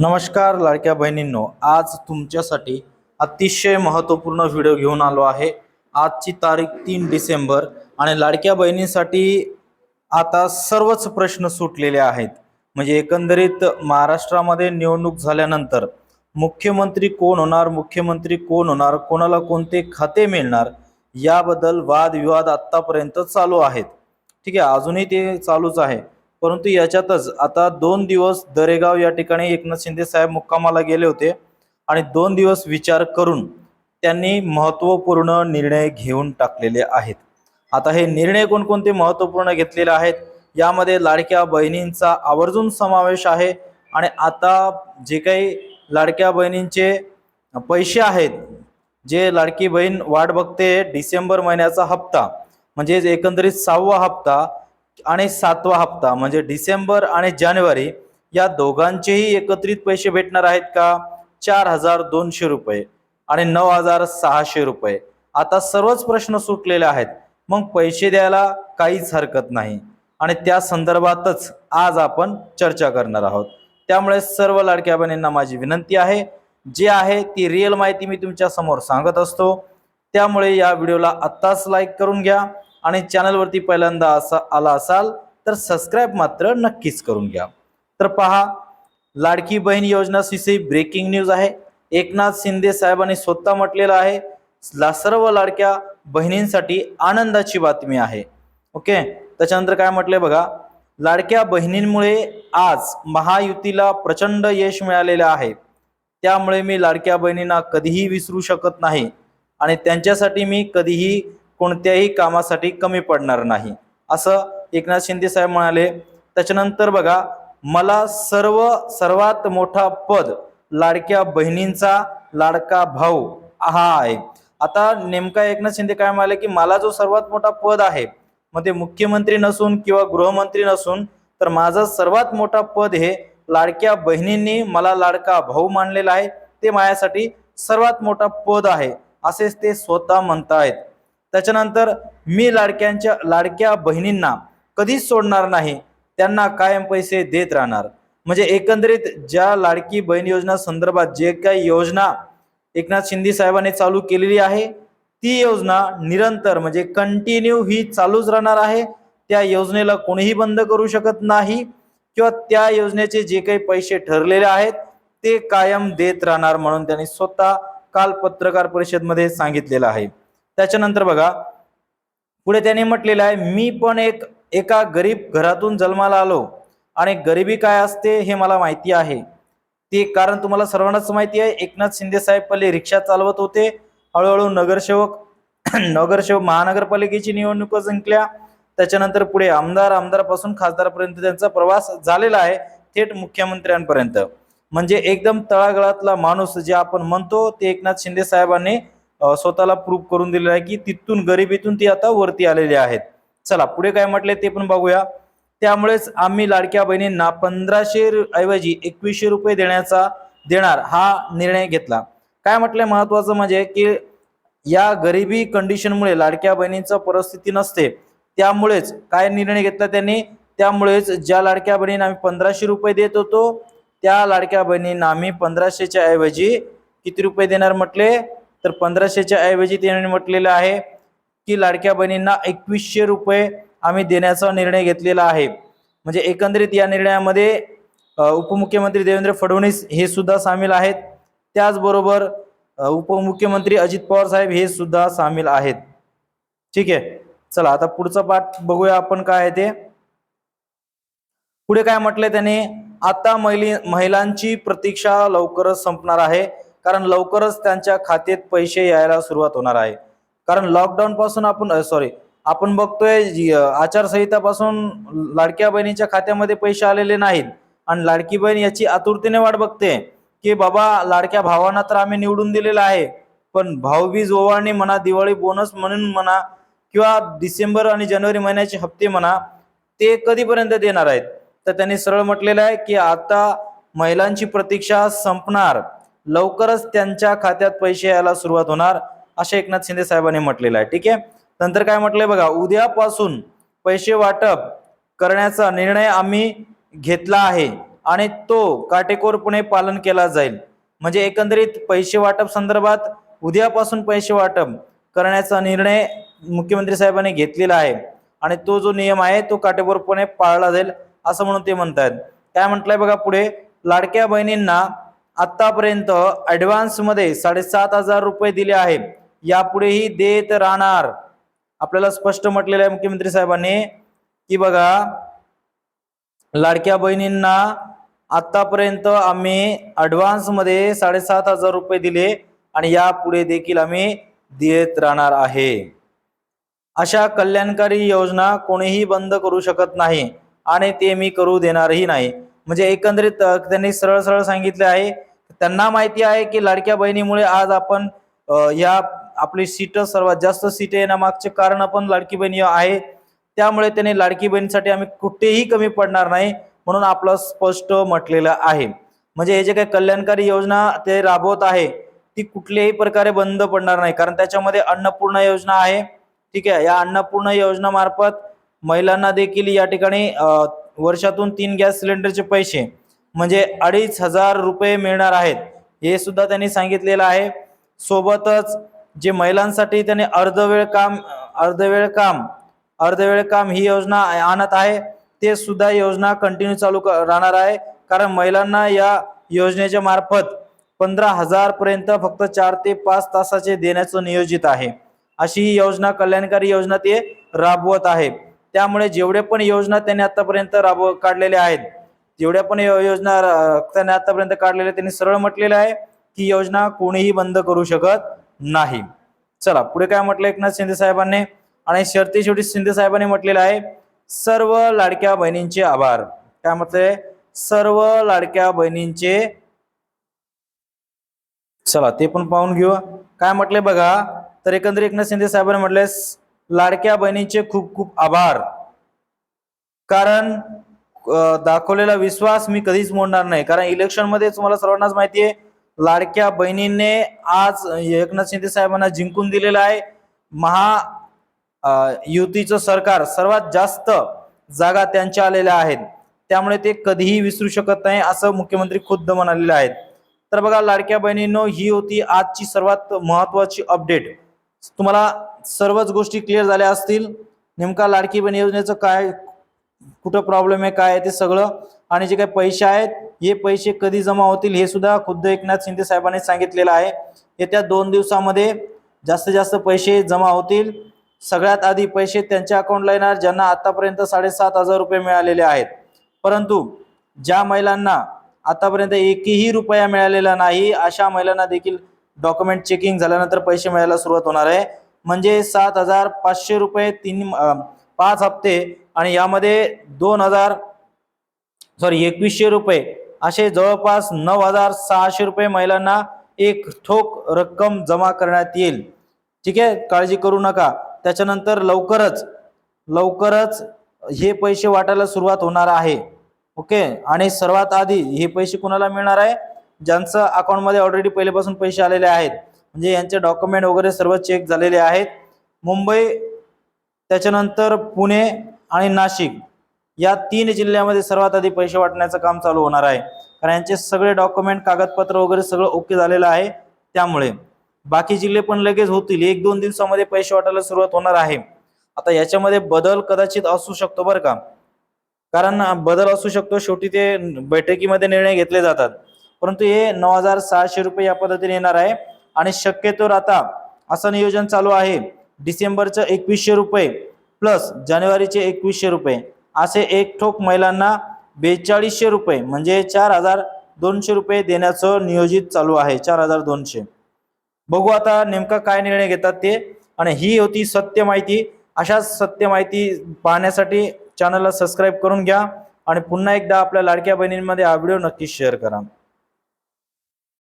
नमस्कार लाडक्या बहिणींनो. आज तुमच्यासाठी अतिशय महत्त्वपूर्ण व्हिडिओ घेऊन आलो आहे. आजची तारीख तीन डिसेंबर आणि लाडक्या बहिणींसाठी आता सर्वच प्रश्न सुटलेले आहेत. म्हणजे एकंदरीत महाराष्ट्रामध्ये निवडणूक झाल्यानंतर मुख्यमंत्री कोण होणार मुख्यमंत्री कोण होणार कोणाला कोणते खाते मिळणार याबद्दल वादविवाद आत्तापर्यंत चालू आहेत. ठीक आहे अजूनही ते चालूच आहे. परंतु याच्यातच आता दोन दिवस दरेगाव या ठिकाणी एकनाथ शिंदे साहेब मुक्कामाला गेले होते आणि दोन दिवस विचार करून त्यांनी महत्त्वपूर्ण निर्णय घेऊन टाकलेले आहेत. आता हे निर्णय कोणकोणते महत्त्वपूर्ण घेतलेले आहेत? यामध्ये लाडक्या बहिणींचा आवर्जून समावेश आहे आणि आता जे काही लाडक्या बहिणींचे पैसे आहेत जे लाडकी बहीण वाट बघते डिसेंबर महिन्याचा हप्ता म्हणजेच एकंदरीत सहावा हप्ता आणि सातवा हप्ता म्हणजे डिसेंबर आणि जानेवारी या दोघांचेही एकत्रित पैसे भेटणार आहेत का? चार हजार दोनशे रुपये आणि नऊ हजार सहाशे रुपये. आता सर्वच प्रश्न सुटलेले आहेत. मग पैसे द्यायला काहीच हरकत नाही. आणि त्या संदर्भातच आज आपण चर्चा करणार आहोत. त्यामुळे सर्व लाडक्या बहिणींना माझी विनंती आहे. जे आहे ती रिअल माहिती मी तुमच्यासमोर सांगत असतो. त्यामुळे या व्हिडिओला आत्ताच लाईक करून घ्या. आणि चॅनलवरती पहिल्यांदा असा आला असाल तर सबस्क्राईब मात्र नक्कीच करून घ्या. तर पहा लाडकी बहीण योजना विषयी ब्रेकिंग न्यूज आहे. एकनाथ शिंदे साहेबांनी स्वतः म्हटलेलं आहे ला- सर्व लाडक्या बहिणींसाठी आनंदाची बातमी आहे. ओके? त्याच्यानंतर काय म्हटलंय बघा लाडक्या बहिणींमुळे आज महायुतीला प्रचंड यश मिळालेलं आहे. त्यामुळे मी लाडक्या बहिणींना कधीही विसरू शकत नाही आणि त्यांच्यासाठी मी कधीही कोणत्याही कामासाठी कमी पडणार नाही. असं एकनाथ शिंदे साहेब म्हणाले. त्याच्यानंतर बघा मला सर्व सर्वात मोठा पद लाडक्या बहिणींचा लाडका भाऊ हा आहे. आता नेमका एकनाथ शिंदे काय म्हणाले की मला जो सर्वात मोठा पद आहे मग ते मुख्यमंत्री नसून किंवा गृहमंत्री नसून तर माझं सर्वात मोठा पद हे लाडक्या बहिणींनी मला लाडका भाऊ मानलेला आहे. ते माझ्यासाठी सर्वात मोठा पद आहे असेच ते स्वतः म्हणतायत. त्याच्यानंतर मी लाडक्यांच्या लाडक्या बहिणींना कधीच सोडणार नाही त्यांना कायम पैसे देत राहणार. म्हणजे एकंदरीत ज्या लाडकी बहीण योजना संदर्भात जे काही योजना एकनाथ शिंदे साहेबांनी चालू केलेली आहे ती योजना निरंतर म्हणजे कंटिन्यू ही चालूच राहणार आहे. त्या योजनेला कोणीही बंद करू शकत नाही किंवा त्या योजनेचे जे काही पैसे ठरलेले आहेत ते कायम देत राहणार म्हणून त्यांनी स्वतः काल पत्रकार परिषदमध्ये सांगितलेलं आहे. त्याच्यानंतर बघा पुढे त्यांनी म्हटलेलं आहे मी पण एक एका गरीब घरातून जन्माला आलो आणि गरिबी काय असते हे मला माहिती आहे. ते कारण तुम्हाला सर्वांनाच माहिती आहे एकनाथ शिंदे साहेब पहिले रिक्षा चालवत होते हळूहळू नगरसेवक नगरसेवक महानगरपालिकेची निवडणूक जिंकल्या. त्याच्यानंतर पुढे आमदार आमदारापासून खासदारपर्यंत त्यांचा प्रवास झालेला आहे थेट मुख्यमंत्र्यांपर्यंत. म्हणजे एकदम तळागळातला माणूस जे आपण म्हणतो ते एकनाथ शिंदे साहेबांनी स्वतःला प्रूव्ह करून दिलेलं आहे की तिथून गरिबीतून ती आता वरती आलेली आहेत. चला पुढे काय म्हटले ते पण बघूया. त्यामुळेच आम्ही लाडक्या बहिणींना पंधराशे ऐवजी एकवीसशे रुपये देण्याचा देणार हा निर्णय घेतला. काय म्हटलंय महत्वाचं म्हणजे की या गरिबी कंडिशनमुळे लाडक्या बहिणींचं परिस्थिती नसते. त्यामुळेच काय निर्णय घेतला त्यांनी? त्यामुळेच ज्या लाडक्या बहिणींना आम्ही पंधराशे रुपये देत होतो त्या लाडक्या बहिणींना आम्ही पंधराशेच्या ऐवजी किती रुपये देणार म्हटले? तर पंधराशेच्या ऐवजी त्यांनी म्हटलेलं आहे की लाडक्या बहिणींना एकवीसशे रुपये आम्ही देण्याचा निर्णय घेतलेला आहे. म्हणजे एकंदरीत या निर्णयामध्ये उपमुख्यमंत्री देवेंद्र फडणवीस हे सुद्धा सामील आहेत. त्याचबरोबर उपमुख्यमंत्री अजित पवार साहेब हे सुद्धा सामील आहेत. ठीक आहे? चला आता पुढचा पाठ बघूया आपण काय आहे ते. पुढे काय म्हटलंय त्याने? आता महिली महिलांची प्रतीक्षा लवकरच संपणार आहे. कारण लवकरच त्यांच्या खात्यात पैसे यायला सुरुवात होणार आहे. कारण लॉकडाऊन पासून आपण सॉरी आपण बघतोय आचारसंहितापासून लाडक्या बहिणीच्या खात्यामध्ये पैसे आलेले नाहीत. आणि लाडकी बहीण याची आतुरतेने वाट बघते की बाबा लाडक्या भावांना तर आम्ही निवडून दिलेलं आहे. पण भाऊबीज ओवाळणी म्हणा दिवाळी बोनस म्हणून म्हणा किंवा डिसेंबर आणि जानेवारी महिन्याचे हप्ते म्हणा ते कधीपर्यंत देणार आहेत? तर त्यांनी सरळ म्हटलेलं आहे की आता महिलांची प्रतीक्षा संपणार. लवकरच त्यांच्या खात्यात पैसे यायला सुरुवात होणार असे एकनाथ शिंदे साहेबांनी म्हटलेलं आहे. ठीक आहे? नंतर काय म्हटलंय बघा उद्यापासून पैसे वाटप करण्याचा निर्णय आम्ही घेतला आहे आणि तो काटेकोरपणे पालन केला जाईल. म्हणजे एकंदरीत पैसे वाटप संदर्भात उद्यापासून पैसे वाटप करण्याचा निर्णय मुख्यमंत्री साहेबांनी घेतलेला आहे आणि तो जो नियम आहे तो काटेकोरपणे पाळला जाईल असं म्हणून ते म्हणतायत. काय म्हटलंय बघा पुढे? लाडक्या बहिणींना आतापर्यंत ऍडव्हान्समध्ये साडेसात हजार रुपये दिले आहे. यापुढेही देत राहणार. आपल्याला स्पष्ट म्हटलेलं आहे मुख्यमंत्री साहेबांनी की बघा लाडक्या बहिणींना आतापर्यंत आम्ही ऍडव्हान्समध्ये साडेसात हजार रुपये दिले आणि यापुढे देखील आम्ही देत राहणार आहे. अशा कल्याणकारी योजना कोणीही बंद करू शकत नाही आणि ते मी करू देणारही नाही. म्हणजे एकंदरीत त्यांनी सरळ सरळ सांगितले आहे त्यांना माहिती आहे की लाडक्या बहिणीमुळे आज आपण या आपली सीट सर्वात जास्त सीट येण्यामागचे कारण पण लाडकी बहिणी आहे. त्यामुळे त्यांनी लाडकी बहिणीसाठी आम्ही कुठेही कमी पडणार नाही म्हणून आपलं स्पष्ट म्हटलेलं आहे. म्हणजे हे जे काही कल्याणकारी योजना ते राबवत आहे ती कुठल्याही प्रकारे बंद पडणार नाही. कारण त्याच्यामध्ये अन्नपूर्णा योजना आहे. ठीक आहे या अन्नपूर्णा योजना मार्फत महिलांना देखील या ठिकाणी वर्षातून तीन गॅस सिलेंडरचे पैसे म्हणजे अडीच हजार रुपये मिळणार आहेत. हे सुद्धा त्यांनी सांगितलेलं आहे. सोबतच जे महिलांसाठी त्यांनी अर्धवेळ काम अर्धवेळ काम अर्धवेळ काम ही योजना आणत आहे. ते सुद्धा योजना कंटिन्यू चालू राहणार आहे. कारण महिलांना या योजनेच्या मार्फत पंधरा हजार पर्यंत फक्त चार ते पाच तासाचे देण्याचं नियोजित आहे. अशी ही योजना कल्याणकारी योजना ते राबवत आहे. त्यामुळे जेवढे पण योजना त्यांनी आतापर्यंत राबव काढलेल्या आहेत जेवढ्या पण योजना त्यांनी आतापर्यंत काढलेल्या त्यांनी सरळ म्हटलेलं आहे की योजना कोणीही बंद करू शकत नाही. चला पुढे काय म्हटलं एकनाथ शिंदे साहेबांनी? आणि शर्ती शेवटी शिंदे साहेबांनी म्हटलेलं आहे सर्व लाडक्या बहिणींचे आभार. काय म्हटलंय? सर्व लाडक्या बहिणींचे चला ते पण पाहून घेऊ. काय म्हटले बघा तर एकंदरीत एकनाथ शिंदे साहेबांनी म्हटले लाडक्या बहिणींचे खूप खूप आभार. कारण दाखवलेला विश्वास मी कधीच मोडणार नाही. कारण इलेक्शनमध्ये तुम्हाला सर्वांनाच माहिती आहे लाडक्या बहिणींनी आज एकनाथ शिंदे साहेबांना जिंकून दिलेलं आहे. महा युतीचं सरकार सर्वात जास्त जागा त्यांच्या आलेल्या आहेत. त्यामुळे ते कधीही विसरू शकत नाही असं मुख्यमंत्री खुद्द म्हणालेले आहेत. तर बघा लाडक्या बहिणींनो ही होती आजची सर्वात महत्वाची अपडेट. तुम्हाला सर्वच गोष्टी क्लिअर झाल्या असतील. नेमका लाडकी बहीण योजनेचं काय कुठं प्रॉब्लेम आहे काय आहे ते सगळं. आणि जे काही पैसे आहेत हे पैसे कधी जमा होतील हे सुद्धा खुद्द एकनाथ शिंदे साहेबांनी सांगितलेलं आहे. येत्या दोन दिवसामध्ये जास्तीत जास्त पैसे जमा होतील. सगळ्यात आधी पैसे त्यांच्या अकाउंटला येणार ज्यांना आतापर्यंत साडेसात हजार रुपये मिळालेले आहेत. परंतु ज्या महिलांना आतापर्यंत एकही रुपया मिळालेला नाही अशा महिलांना देखील डॉक्युमेंट चेकिंग झाल्यानंतर पैसे मिळायला सुरुवात होणार आहे. म्हणजे सात हजार पाचशे रुपये तीन पाच हप्ते आणि यामध्ये दोन हजार सॉरी एकवीसशे रुपये असे जवळपास नऊ हजार सहाशे रुपये महिलांना एक ठोक रक्कम जमा करण्यात येईल. ठीक आहे? काळजी करू नका. त्याच्यानंतर लवकरच लवकरच हे पैसे वाटायला सुरुवात होणार आहे. ओके? आणि सर्वात आधी हे पैसे कुणाला मिळणार आहे? ज्यांचं अकाउंटमध्ये ऑलरेडी पहिल्यापासून पैसे आलेले आहेत. म्हणजे यांचे डॉक्युमेंट वगैरे सर्व चेक झालेले आहेत. मुंबई त्याच्यानंतर पुणे आणि नाशिक या तीन जिल्ह्यामध्ये सर्वात आधी पैसे वाटण्याचं काम चालू होणार आहे. कारण यांचे सगळे डॉक्युमेंट कागदपत्र वगैरे सगळं ओके झालेलं आहे. त्यामुळे बाकी जिल्हे पण लगेच होतील. एक दोन दिवसामध्ये पैसे वाटायला सुरुवात होणार आहे. आता याच्यामध्ये बदल कदाचित असू शकतो बरं का. कारण बदल असू शकतो. शेवटी ते बैठकीमध्ये निर्णय घेतले जातात. परंतु हे नऊ हजार सहाशे रुपये या पद्धतीने येणार आहे. आणि शक्यतोवर आता असं नियोजन चालू आहे. डिसेंबरचं एकवीसशे रुपये प्लस जानेवारीचे एकवीसशे रुपये. असे एक ठोक महिलांना बेचाळीसशे रुपये म्हणजे चार हजार दोनशे रुपये देण्याचं नियोजित चालू आहे. चार हजार दोनशे. बघू आता नेमका काय निर्णय घेतात ते. आणि ही होती सत्य माहिती. अशाच सत्य माहिती पाहण्यासाठी चॅनलला सबस्क्राईब करून घ्या. आणि पुन्हा एकदा आपल्या लाडक्या बहिणींमध्ये हा व्हिडिओ नक्की शेअर करा.